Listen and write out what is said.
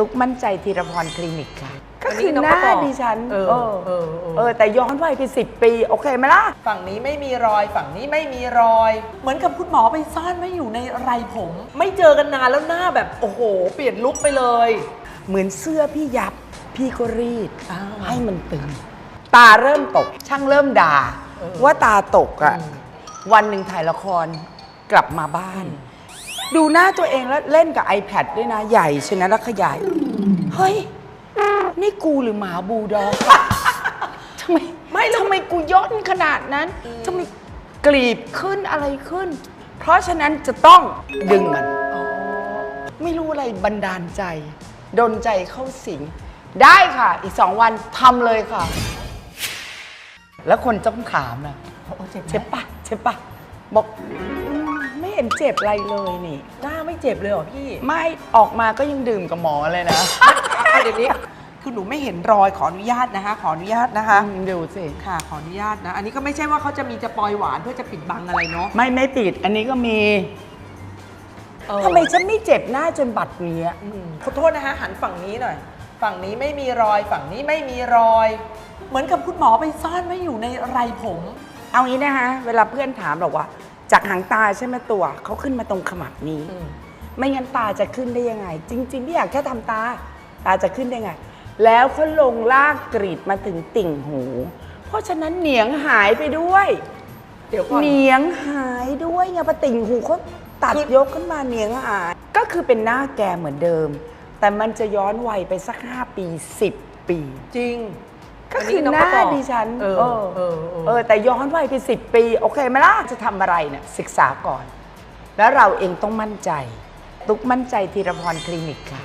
ตุ๊กมั่นใจธีรพรคลินิกค่ะ ก็อันคืนี้อน้องหก็น้าบอกดิฉันเออเออเออเออเออ แต่ย้อนวัยไปสิปี โอเคไหมล่ะ ฝั่งนี้ไม่มีรอยฝั่งนี้ไม่มีรอย เหมือนกับคุณหมอไปซ่อนไว้อยู่ในไรผม ไม่เจอกันนานแล้วหน้าแบบโอ้โห เปลี่ยนลุคไปเลย เหมือนเสื้อพี่ยับ พี่ก็รีดอ่าให้มันตึง ตาเริ่มตก ช่างเริ่มด่าเออว่าตาตกอะอืมวันหนึ่งถ่ายละครกลับมาบ้าน ดูหน้าตัวเองแล้วเล่นกับ iPad ด้วยนะ ใหญ่ชนะแล้วขยาย เฮ้ย นี่กูหรือหมาบูลดอกอะทำไมไม่ทำไมกูย่นขนาดนั้นทำไมกรีบขึ้นอะไรขึ้น เพราะฉะนั้นจะต้องดึงมัน ไม่รู้อะไรบันดาลใจดนใจเข้าสิง ได้ค่ะ อีกสองวันทำเลยค่ะ แล้วคนจ้องถามนะโอ้เจ็บไหมเจ็บปะเจ็บปะบอกอืมไม่เห็นเจ็บอะไรเลยนี่ หน้าไม่เจ็บเลยเหรอพี่ไม่ออกมาก็ยังดื่มกับหมอเลยนะอะเดี๋ยวนี้คือหนูไม่เห็นรอยขออนุญาตนะคะ ขออนุญาตนะคะ อืมดูสิค่ะ ขออนุญาตนะ อันนี้ก็ไม่ใช่ว่าเขาจะมีจะปลอยหวานเพื่อจะปิดบังอะไรเนาะไม่ไม่ติดอันนี้ก็มีเออทำไมฉันไม่เจ็บหน้าจนบัดเนี้ยอืมขอโทษนะคะหันฝั่งนี้หน่อย ฝั่งนี้ไม่มีรอย ฝั่งนี้ไม่มีรอย เหมือนกับคุณหมอไปซ่อนไว้อยู่ในไรผม เอางี้นะคะเวลาเพื่อนถามบอกว่า จากหางตาใช่ไหมตัวเขาขึ้นมาตรงขมับนี้อืมไม่งั้นตาจะขึ้นได้ยังไง จริงๆพี่อยากแค่ทำตา ตาจะขึ้นได้ไง แล้วเขาลงลากกรีดมาถึงติ่งหู เพราะฉะนั้นเหนียงหายไปด้วย เดี๋ยวก่อนเหนียงหายด้วยไงพอติ่งหูเขาตัดคือยกขึ้นมาเหนียงหาย ก็คือเป็นหน้าแกเหมือนเดิม แต่มันจะย้อนวัยไปสัก 5 ปี 10 ปี จริง ก็คือหน้าดิฉันเออเออเออเออเออแต่ย้อนวัยไป10ปี โอเคไหมล่ะจะทำอะไรเนี่ยศึกษาก่อน แล้วเราเองต้องมั่นใจ ตุ๊กมั่นใจธีรพรคลินิกค่ะ